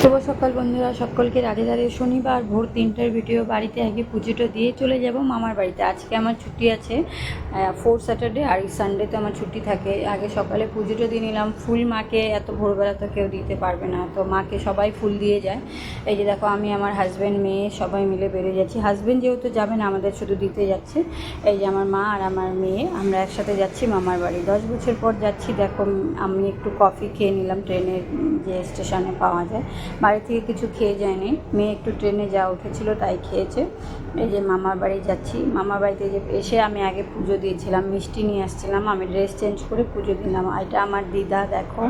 শুভ সকাল বন্ধুরা, সকলকে রাধে রাধে। শনিবার ভোর তিনটার ভিডিও বাড়িতে আগে পুজোটা দিয়ে চলে যাব মামার বাড়িতে। আজকে আমার ছুটি আছে ফোর স্যাটারডে আর সানডে তো আমার ছুটি থাকে। আগে সকালে পুজোটা দিয়ে নিলাম। ফুল মাকে এত ভোরবেলা তো কেউ দিতে পারবে না। তো মাকে সবাই ফুল দিয়ে যায়। এই যে দেখো, আমি আমার হাজব্যান্ড মেয়ে সবাই মিলে বেরিয়ে যাচ্ছি। হাজব্যান্ড যেহেতু যাবে না, আমাদের শুধু দিতে যাচ্ছে। এই যে আমার মা আর আমার মেয়ে, আমরা একসাথে যাচ্ছি মামার বাড়ি। দশ বছর পর যাচ্ছি। দেখো, আমি একটু কফি খেয়ে নিলাম। ট্রেনের যে স্টেশনে পাওয়া যায়। বাড়ি থেকে কিছু খেয়ে যায়নি। মেয়ে একটু ট্রেনে যা উঠেছিল তাই খেয়েছে। এই যে মামার বাড়ি যাচ্ছি। মামার বাড়িতে যে এসে আমি আগে পুজো দিয়েছিলাম, মিষ্টি নিয়ে আসছিলাম। আমি ড্রেস চেঞ্জ করে পুজো দিলাম। এটা আমার দিদা, দেখো।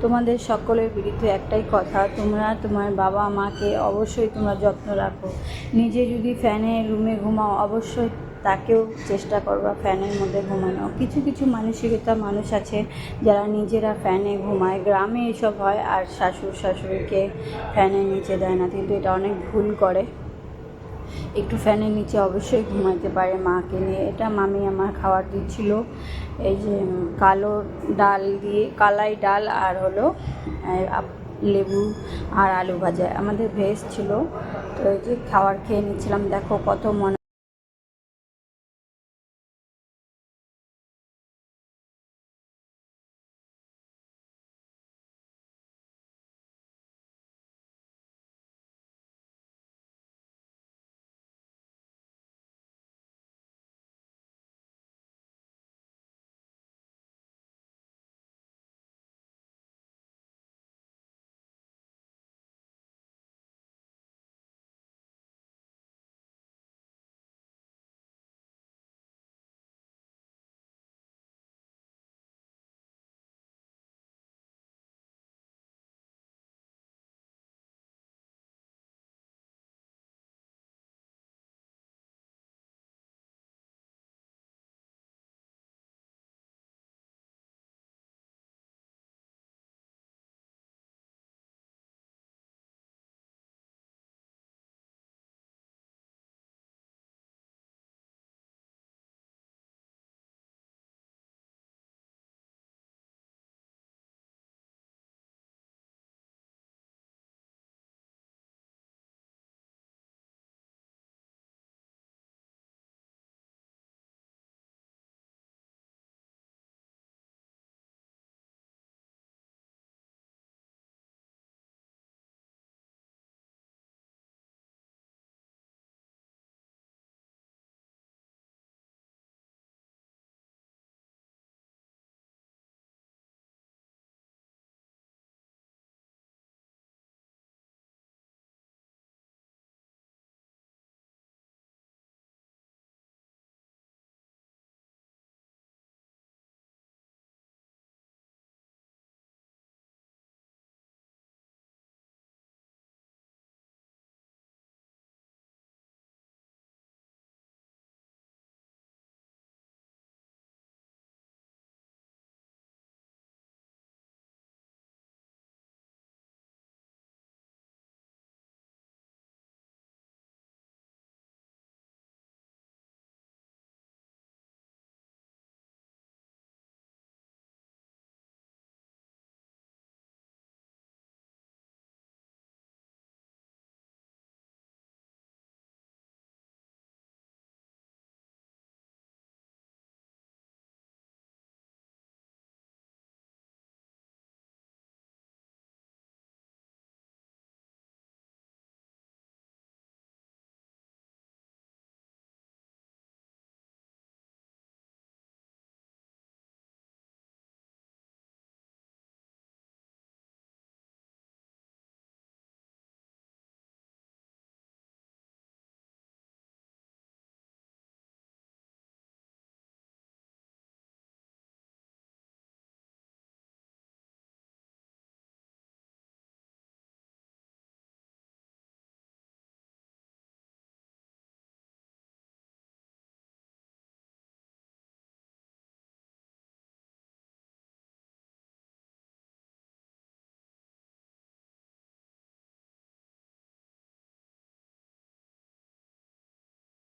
তোমাদের সকলের বিরুদ্ধে একটাই কথা, তোমরা তোমার বাবা মাকে অবশ্যই তোমরা যত্ন রাখো। নিজে যদি ফ্যানে রুমে ঘুমাও, অবশ্যই তাকেও চেষ্টা করবা ফ্যানের মধ্যে ঘুমানো। কিছু কিছু মানসিকতা মানুষ আছে যারা নিজেরা ফ্যানে ঘুমায়। গ্রামে এসব হয় আর শাশুড় শাশুড়িকে ফ্যানের নিচে দেয় না, কিন্তু এটা অনেক ভুল করে। একটু ফ্যানের নিচে অবশ্যই ঘুমাইতে পারে মাকে নিয়ে। এটা মামি আমার খাবার দিচ্ছিল। এই যে কালো ডাল দিয়ে, কালাই ডাল আর হলো লেবু আর আলু ভাজা। আমাদের ভেজ ছিল, তো এই যে খাবার খেয়ে নিচ্ছিলাম। দেখো কত মনে